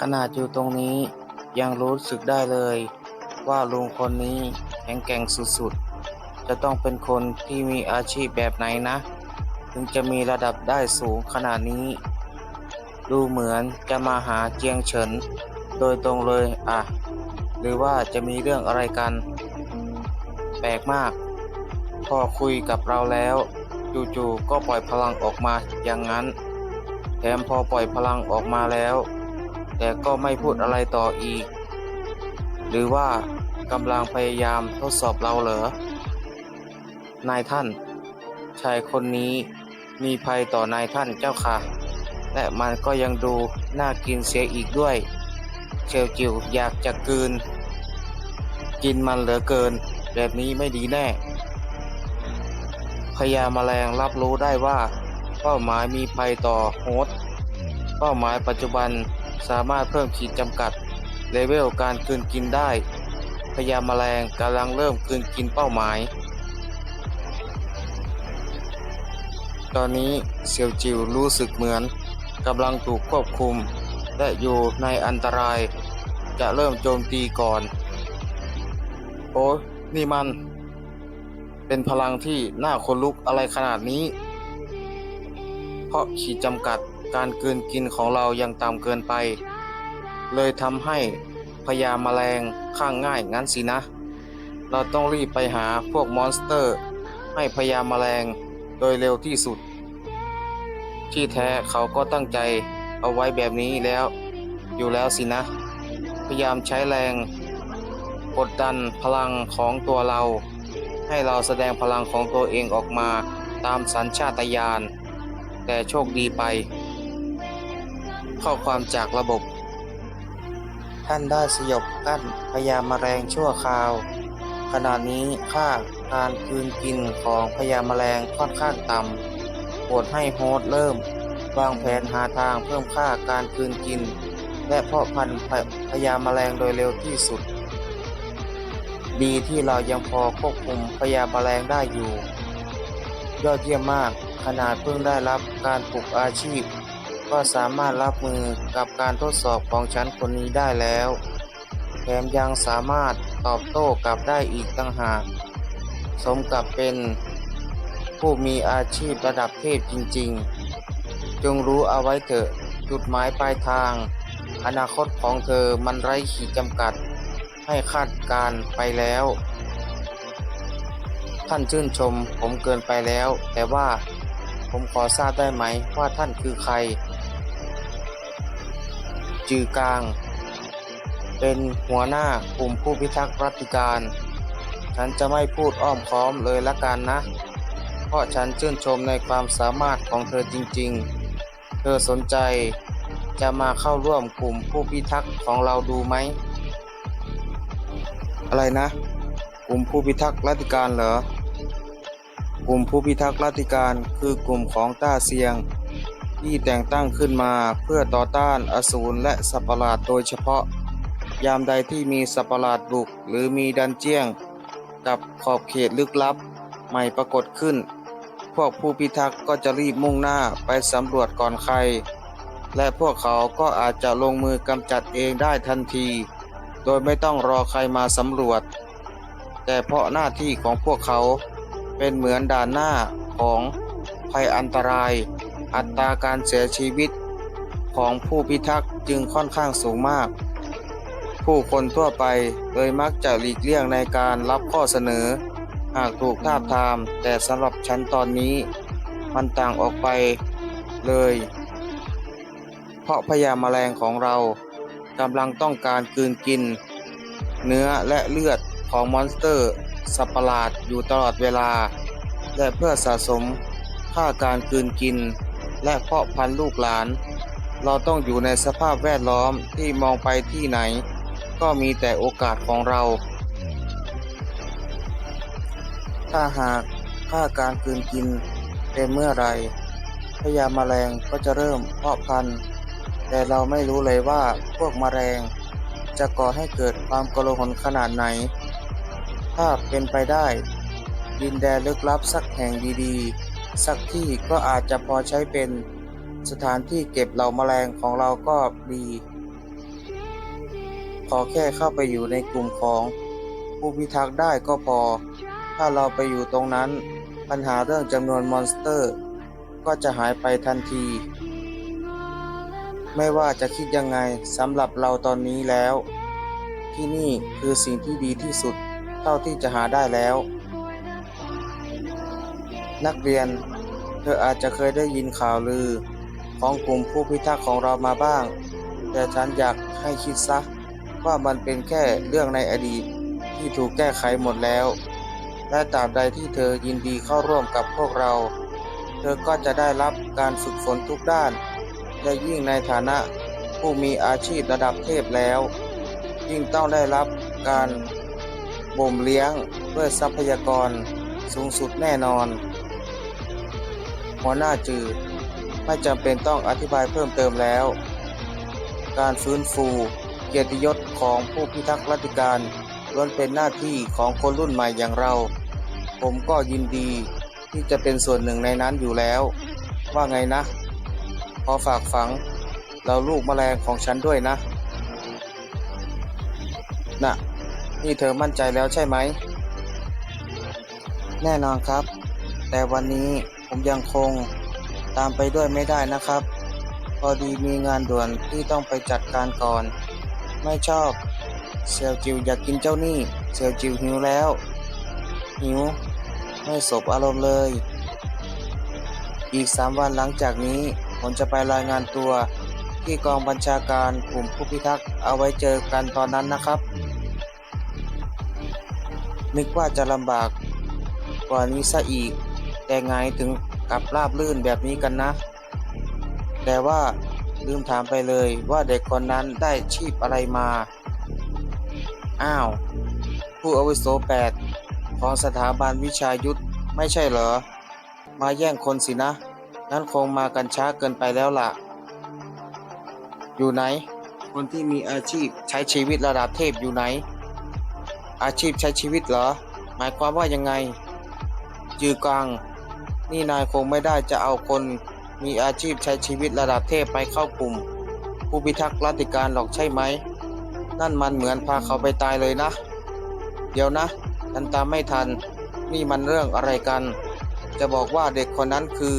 ขนาดอยู่ตรงนี้ยังรู้สึกได้เลย ว่าลุงคนนี้แข็งแกร่งสุดๆ จะต้องเป็นคนที่มีอาชีพแบบไหนนะ ถึงจะมีระดับได้สูงขนาดนี้ ดูเหมือนจะมาหาเจียงเฉิน โดยตรงเลยอะ หรือว่าจะมีเรื่องอะไรกัน แปลกมาก พอคุยกับเราแล้วจู่ๆก็ปล่อยพลังออกมาอย่างนั้น แถมพอปล่อยพลังออกมาแล้ว แต่ก็ไม่พูดอะไรต่ออีก หรือว่ากำลังพยายามทดสอบเราเหรอ นายท่าน ชายคนนี้มีภัยต่อนายท่านเจ้าค่ะ และมันก็ยังดูน่ากินเสียอีกด้วย เชลจิวอยากจะกืน กินมันเหลือเกิน แบบนี้ไม่ดีแน่พญาแมลงรับรู้ได้ว่า เป้าหมายมีภัยต่อโฮสต์เป้าหมายปัจจุบัน สามารถเพิ่มขีดจำกัดเลเวลการกลืนกินได้พญาแมลงกำลังเริ่มกลืนกินเป้าหมาย ตอนนี้เซียวจิวรู้สึกเหมือนกำลังถูกควบคุม และอยู่ในอันตราย จะเริ่มโจมตีก่อน โอ้นี่มัน เป็นพลังที่น่าขนลุกอะไรขนาดนี้ เพราะขีดจำกัด การกลืนกินของเรายังต่ำเกินไป เลยทำให้พญาแมลงข้างง่ายงั้นสินะ เราต้องรีบไปหาพวกมอนสเตอร์ ให้พญาแมลงโดยเร็วที่สุด ที่แท้เขาก็ตั้งใจเอาไว้แบบนี้แล้ว อยู่แล้วสินะ พยายามใช้แรง กดดันพลังของตัวเรา ให้เราแสดงพลังของตัวเองออกมาตามสัญชาตญาณแต่โชคดีไป ข้อความจากระบบ ท่านได้สยบกั้นพญาแมลงชั่วคราว ขณะนี้ค่าการคืนกินของพญาแมลงค่อนข้างต่ำโปรดให้โฮสเริ่ม วางแผนหาทางเพิ่มค่าการคืนกิน และเพาะพันธุ์พพญาแมลงโดยเร็วที่สุด ดีที่เรายังพอควบคุมพญาแมลงได้อยู่ ยอดเยี่ยมมากขนาดเพิ่งได้รับการฝึกอาชีพ ก็สามารถรับมือกับการทดสอบของฉันคนนี้ได้แล้ว แถมยังสามารถตอบโต้กลับได้อีกต่างหาก สมกับเป็นผู้มีอาชีพระดับเทพจริงๆ จงรู้เอาไว้เถอะจุดหมายปลายทาง อนาคตของเธอมันไร้ขีดจำกัด ให้คาดการไปแล้ว ท่านชื่นชมผมเกินไปแล้ว แต่ว่าผมขอทราบได้ไหมว่าท่านคือใคร จือกาง เป็นหัวหน้ากลุ่มผู้พิทักษ์รัติการ ฉันจะไม่พูดอ้อมค้อมเลยละกันนะ เพราะฉันชื่นชมในความสามารถของเธอจริงๆ เธอสนใจจะมาเข้าร่วมกลุ่มผู้พิทักษ์ของเราดูไหม อะไรนะ กลุ่มผู้พิทักษ์รัติการเหรอ กลุ่มผู้พิทักษ์รัติการคือกลุ่มของต้าเซียง ที่แต่งตั้งขึ้นมาเพื่อต่อต้านอสูรและสัปหลาดโดยเฉพาะ ยามใดที่มีสัปหลาดบุกหรือมีดันเจียง กับขอบเขตลึกลับ ใหม่ปรากฏขึ้น พวกผู้พิทักษ์ก็จะรีบมุ่งหน้าไปสำรวจก่อนใคร และพวกเขาก็อาจจะลงมือกำจัดเองได้ทันที โดยไม่ต้องรอใครมาสำรวจ แต่เพราะหน้าที่ของพวกเขาเป็นเหมือนด่านหน้าของภัยอันตราย อัตราการเสียชีวิตของผู้พิทักษ์จึงค่อนข้างสูงมาก ผู้คนทั่วไปเลยมักจะหลีกเลี่ยงในการรับข้อเสนอ หากถูกทาบทาม แต่สำหรับฉันตอนนี้ มันต่างออกไปเลย เพราะพญาแมลงของเรากำลังต้องการกืนกิน เนื้อและเลือดของมอนสเตอร์ สัตว์ประหลาดอยู่ตลอดเวลา และเพื่อสะสมค่าการกืนกิน และเพาะพันธุ์ลูกหลาน เราต้องอยู่ในสภาพแวดล้อมที่มองไปที่ไหน ก็มีแต่โอกาสของเรา ถ้าหากค่าการกืนกินเต็มเมื่อไรพญาแมลงก็จะเริ่มเพาะพันธุ์ แต่เราไม่รู้เลยว่าพวกแมลงจะก่อให้เกิดความกลหลขนาดไหน ถ้าเป็นไปได้ ดินแดนลึกลับสักแห่งดีๆ สักที่ก็อาจจะพอใช้เป็นสถานที่เก็บเหล่าแมลงของเราก็ดีอแค่เข้าไปอยู่ในกลุ่มของผู้พิทักษ์ได้ก็พอ ถ้าเราไปอยู่ตรงนั้น ปัญหาเรื่องจำนวนมอนสเตอร์ ก็จะหายไปทันที ไม่ว่าจะคิดยังไงสำหรับเราตอนนี้แล้ว ที่นี่คือสิ่งที่ดีที่สุดเท่าที่จะหาได้แล้ว นักเรียน เธออาจจะเคยได้ยินข่าวลือ ของกลุ่มผู้พิทักษ์ของเรามาบ้าง แต่ฉันอยากให้คิดซะ ว่ามันเป็นแค่เรื่องในอดีตที่ถูกแก้ไขหมดแล้ว และตราบใดที่เธอยินดีเข้าร่วมกับพวกเรา เธอก็จะได้รับการฝึกฝนทุกด้าน และยิ่งในฐานะผู้มีอาชีพระดับเทพแล้ว ยิ่งต้องได้รับการบ่มเลี้ยงด้วยทรัพยากรสูงสุดแน่นอน หัวหน้าจือ ไม่จำเป็นต้องอธิบายเพิ่มเติมแล้ว การฟื้นฟูเกียรติยศของผู้พิทักษ์รัฐการล้วนเป็นหน้าที่ของคนรุ่นใหม่อย่างเรา ผมก็ยินดีที่จะเป็นส่วนหนึ่งในนั้นอยู่แล้ว ว่าไงนะ ขอฝากฝัง เราลูกแมลงของฉันด้วยนะ น่ะ นี่เธอมั่นใจแล้วใช่ไหม แน่นอนครับ แต่วันนี้ ผมยังคงตามไปด้วยไม่ได้นะครับ พอดีมีงานด่วนที่ต้องไปจัดการก่อน ไม่ชอบ เซียวจิวอยากกินเจ้านี่ เซียวจิวหิวแล้ว หิว ไม่สบอารมณ์เลย อีกสามวันหลังจากนี้ ผมจะไปรายงานตัวที่กองบัญชาการกลุ่มผู้พิทักษ์เอาไว้เจอกันตอนนั้นนะครับ นึกว่าจะลำบากกว่านี้ซะอีก แต่ไงถึงกลับราบลื่นแบบนี้กันนะ แต่ว่าลืมถามไปเลยว่าเด็กคนนั้นได้ชีพอะไรมา อ้าว ผู้อาวุโสแปดของสถาบันวิชายุทธไม่ใช่เหรอ มาแย่งคนสินะ นั้นคงมากันช้าเกินไปแล้วล่ะ อยู่ไหน คนที่มีอาชีพใช้ชีวิตระดับเทพอยู่ไหน อาชีพใช้ชีวิตเหรอ หมายความว่ายังไง จือกลาง นี่นายคงไม่ได้จะเอาคนมีอาชีพใช้ชีวิตระดับเทพไปเข้ากลุ่ม ผู้พิทักษ์รัติการหรอกใช่ไหม นั่นมันเหมือนพาเขาไปตายเลยนะ เดี๋ยวนะฉันตามไม่ทัน นี่มันเรื่องอะไรกัน จะบอกว่าเด็กคนนั้นคือ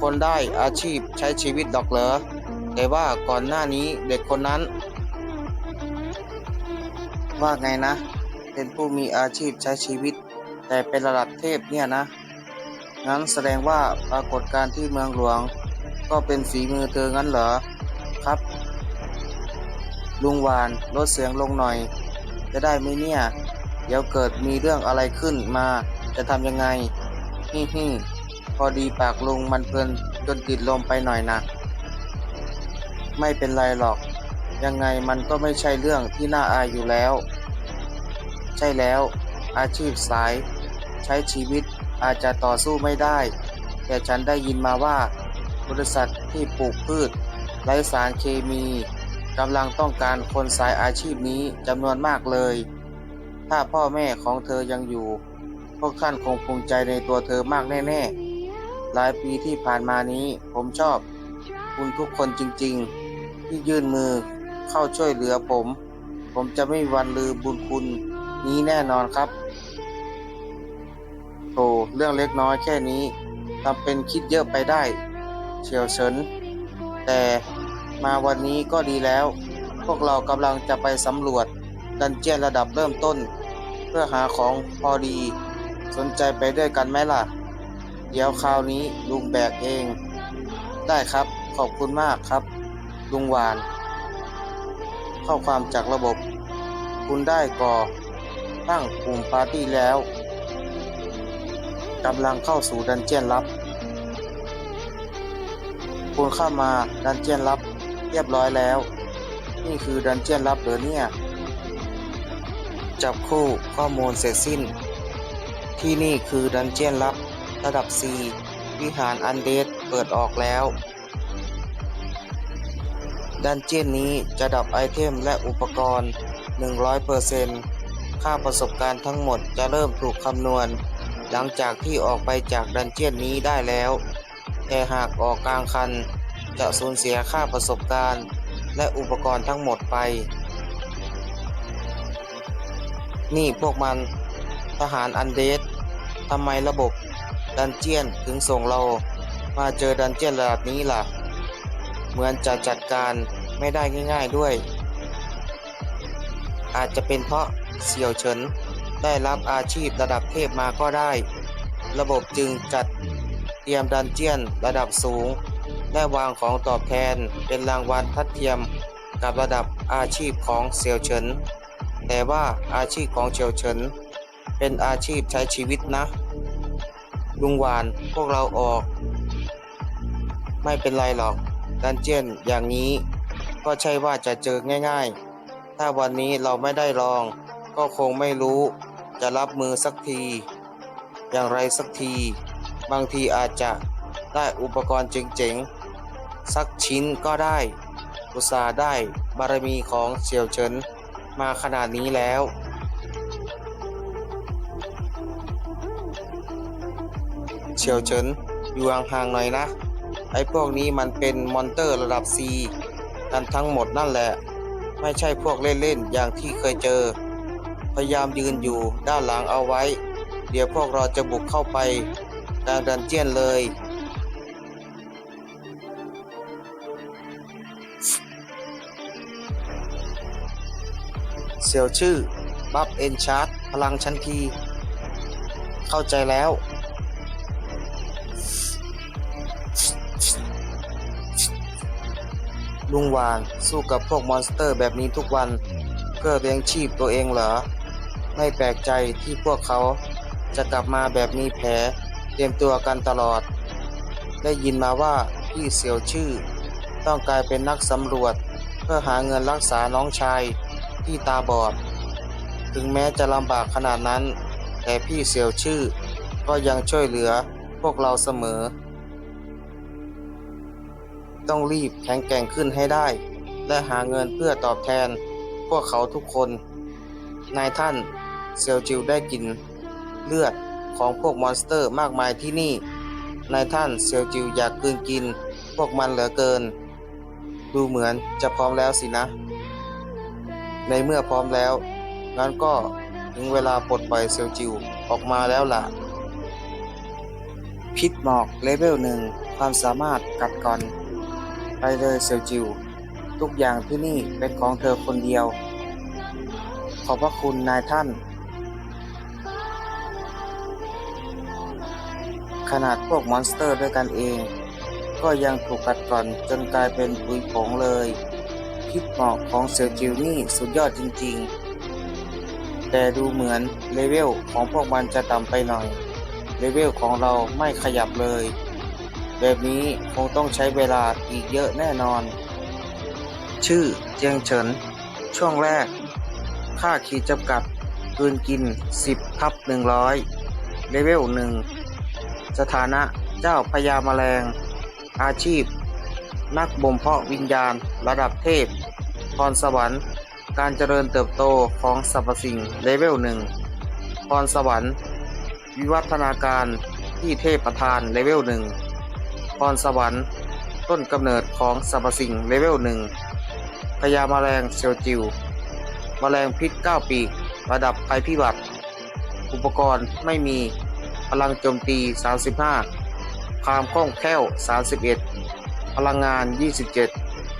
คนได้อาชีพใช้ชีวิตหรอกเหรอแต่ว่าก่อนหน้านี้เด็กคนนั้น ว่าไงนะ เป็นผู้มีอาชีพใช้ชีวิต แต่เป็นระดับเทพเนี่ยนะ งั้นแสดงว่าปรากฏการณ์ที่เมืองหลวง ก็เป็นฝีมือเธองั้นเหรอ ครับ ลุงวานลดเสียงลงหน่อย จะได้ไหมเนี่ย เดี๋ยวเกิดมีเรื่องอะไรขึ้นมาจะทำยังไงฮิฮิพอดีปากลุงมันเพลินจนติดลมไปหน่อยนะ ไม่เป็นไรหรอก ยังไงมันก็ไม่ใช่เรื่องที่น่าอายอยู่แล้ว ใช่แล้ว อาชีพสาย ใช้ชีวิต อาจจะต่อสู้ไม่ได้ แต่ฉันได้ยินมาว่า บริษัทที่ปลูกพืชไร้สารเคมีกำลังต้องการคนสายอาชีพนี้จำนวนมากเลย ถ้าพ่อแม่ของเธอยังอยู่ พวกท่านคงภูมิใจในตัวเธอมากแน่ๆ หลายปีที่ผ่านมานี้ผมชอบ คุณทุกคนจริงๆ ที่ยื่นมือเข้าช่วยเหลือผม ผมจะไม่มีวันลืมบุญคุณนี้แน่นอนครับ โธ่เรื่องเล็กน้อยแค่นี้ทำเป็นคิดเยอะไปได้ เฉียวเฉิน แต่มาวันนี้ก็ดีแล้ว พวกเรากำลังจะไปสำรวจดันเจียนระดับเริ่มต้น เพื่อหาของพอดี สนใจไปด้วยกันไหมล่ะ เดี๋ยวคราวนี้ลุงแบกเอง ได้ครับขอบคุณมากครับ ลุงหวาน ข้อความจากระบบ คุณได้ก่อตั้งกลุ่มปาร์ตี้แล้ว กำลังเข้าสู่ดันเจียนลับ คุณเข้ามาดันเจียนลับเรียบร้อยแล้ว นี่คือดันเจียนลับเหรอเนี่ย จับคู่ข้อมูลเสร็จสิ้น ที่นี่คือดันเจียนลับระดับ4วิหารอันเดดเปิดออกแล้ว ดันเจียนนี้จะดับไอเทมและอุปกรณ์ 100%ค่าประสบการณ์ทั้งหมดจะเริ่มถูกคำนวณ หลังจากที่ออกไปจากดันเจียนนี้ได้แล้ว แต่หากออกกลางคัน จะสูญเสียค่าประสบการณ์ และอุปกรณ์ทั้งหมดไป นี่พวกมันทหารอันเดสทำไมระบบดันเจียนถึงส่งเรามาเจอดันเจียนระดับนี้ล่ะ เหมือนจะจัดการไม่ได้ง่าย ๆด้วย อาจจะเป็นเพราะเสี่ยวเฉิน ได้รับอาชีพระดับเทพมาก็ได้ ระบบจึงจัดเตรียมดันเจียนระดับสูง และวางของตอบแทนเป็นรางวัลทัดเทียมกับระดับอาชีพของเสี่ยวเฉิน แต่ว่าอาชีพของเสี่ยวเฉิน เป็นอาชีพใช้ชีวิตนะ ลุงหวานพวกเราออก ไม่เป็นไรหรอกดันเจียนอย่างนี้ก็ใช่ว่าจะเจอง่าย ๆ ถ้าวันนี้เราไม่ได้ลอง ก็คงไม่รู้ จะรับมือสักที อย่างไรสักที บางทีอาจจะได้อุปกรณ์เจ๋งๆ สักชิ้นก็ได้ อุตสาได้บารมีของเสี่ยวเฉินมาขนาดนี้แล้ว เฉียวเฉินอยู่ห่างๆหน่อยนะ ไอ้พวกนี้มันเป็นมอนเตอร์ระดับ C กันทั้งหมดนั่นแหละ ไม่ใช่พวกเล่นๆ อย่างที่เคยเจอ พยายามยืนอยู่ด้านหลังเอาไว้ เดี๋ยวพวกเราจะบุกเข้าไปกลางดันเจียนเลย เสี่ยวชื่อ บัฟเอนชาร์ตพลังชั้นที เข้าใจแล้วลุงหวานสู้กับพวกมอนสเตอร์แบบนี้ทุกวัน เพื่อเลี้ยงชีพตัวเองเหรอ ไม่แปลกใจที่พวกเขาจะกลับมาแบบมีแผลเตรียมตัวกันตลอด ได้ยินมาว่าพี่เสี่ยวชื่อ ต้องกลายเป็นนักสำรวจ เพื่อหาเงินรักษาน้องชายที่ตาบอด ถึงแม้จะลำบากขนาดนั้น แต่พี่เสี่ยวชื่อ ก็ยังช่วยเหลือพวกเราเสมอ ต้องรีบแข็งแกร่งขึ้นให้ได้ และหาเงินเพื่อตอบแทนพวกเขาทุกคน นายท่าน เซียวจิวได้กินเลือดของพวกมอนสเตอร์มากมายที่นี่ นายท่านเซียวจิวอยากกืนกินพวกมันเหลือเกิน ดูเหมือนจะพร้อมแล้วสินะ ในเมื่อพร้อมแล้ว งั้นก็ถึงเวลาปลดปล่อยเซียวจิวออกมาแล้วล่ะ พิษหมอกเลเวลหนึ่งความสามารถกัดก่อน ไปเลยเซียวจิว ทุกอย่างที่นี่เป็นของเธอคนเดียว ขอบพระคุณนายท่าน ขนาดพวกมอนสเตอร์ด้วยกันเอง ก็ยังถูกกัดกร่อนจนกลายเป็นปุยผงเลยพิษหมอกของเซียวจิวนี่สุดยอดจริงๆ แต่ดูเหมือนเลเวลของพวกมันจะต่ำไปหน่อย เลเวลของเราไม่ขยับเลย แบบนี้คงต้องใช้เวลาอีกเยอะแน่นอน ชื่อเจียงเฉิน ช่วงแรก ค่าขีดจำกัดปืนกิน 10ทับ100 เลเวล1 สถานะเจ้าพญาแมลง อาชีพ นักบ่มเพาะวิญญาณ ระดับเทพ พรสวรรค์ การเจริญเติบโตของสรรพสิ่งเลเวล1พรสวรรค์ วิวัฒนาการที่เทพประธานเลเวล1พรสวรรค์ ต้นกำเนิดของสรรพสิ่งเลเวล1พญาแมลงเซลจิวแมลงพิษ 9 ปีก ระดับภัยพิบัติ อุปกรณ์ไม่มี พลังโจมตี 35 ความคล่องแคล่ว 31 พลังงาน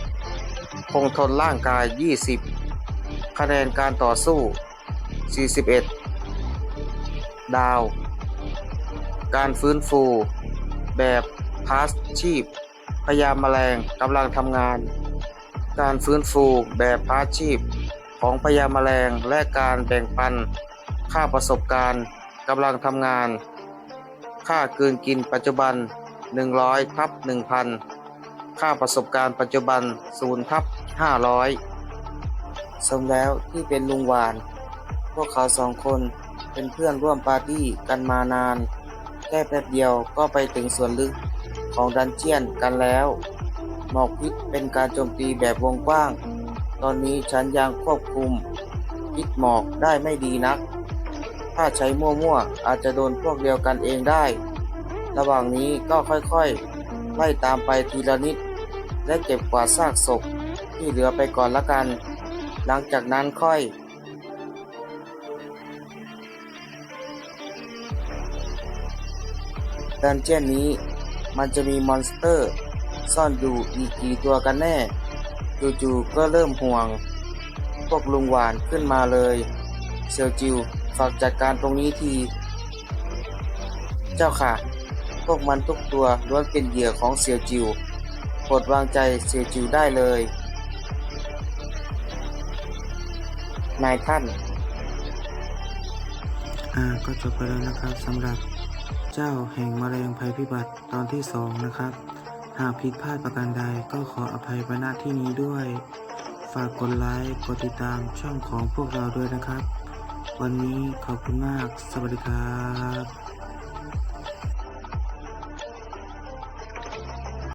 27 คงทนร่างกาย 20 คะแนนการต่อสู้ 41 ดาว การฟื้นฟู แบบพาสชีพ พยามแมลงกำลังทำงาน การฟื้นฟูแบบพาสชีพ ของพยามแมลงและการแบ่งปันค่าประสบการณ์กำลังทำงาน ค่าเกินกินปัจจุบัน 100ทับ1,000 ค่าประสบการณ์ปัจจุบัน0ทับ500 สมแล้วที่เป็นลุงหวาน พวกเขาสองคนเป็นเพื่อนร่วมปาร์ตี้กันมานาน แค่แป๊บเดียวก็ไปถึงส่วนลึกของดันเจียนกันแล้วหมอกพิษเป็นการโจมตีแบบวงกว้าง ตอนนี้ฉันยังควบคุมพิษหมอกได้ไม่ดีนัก ถ้าใช้มั่วๆ อาจจะโดนพวกเดียวกันเองได้ ระหว่างนี้ก็ค่อยๆ ไล่ตามไปทีละนิด และเก็บกวาดซากศพที่เหลือไปก่อนละกัน หลังจากนั้นค่อยดันเจียนนี้มันจะมีมอนสเตอร์ ซ่อนอยู่อีกกี่ตัวกันแน่ จู่ๆก็เริ่มห่วง พวกลุงหวานขึ้นมาเลย เซียวจิว ฝากจัดการตรงนี้ที เจ้าค่ะ พวกมันทุกตัวล้วนเป็นเหยื่อของเซียวจิวโปรดวางใจเซียวจิวได้เลย นายท่าน อ่าก็จบไปแล้วนะครับสำหรับเจ้าแห่งมแมลงภัยพิบัติตอนที่สองนะครับ หากผิดพลาดประการใดก็ขออภัยไปณที่นี้ด้วย ฝากกดไลค์ กดติดตามช่องของพวกเราด้วยนะครับ วันนี้ขอบคุณมาก สวัสดีครับ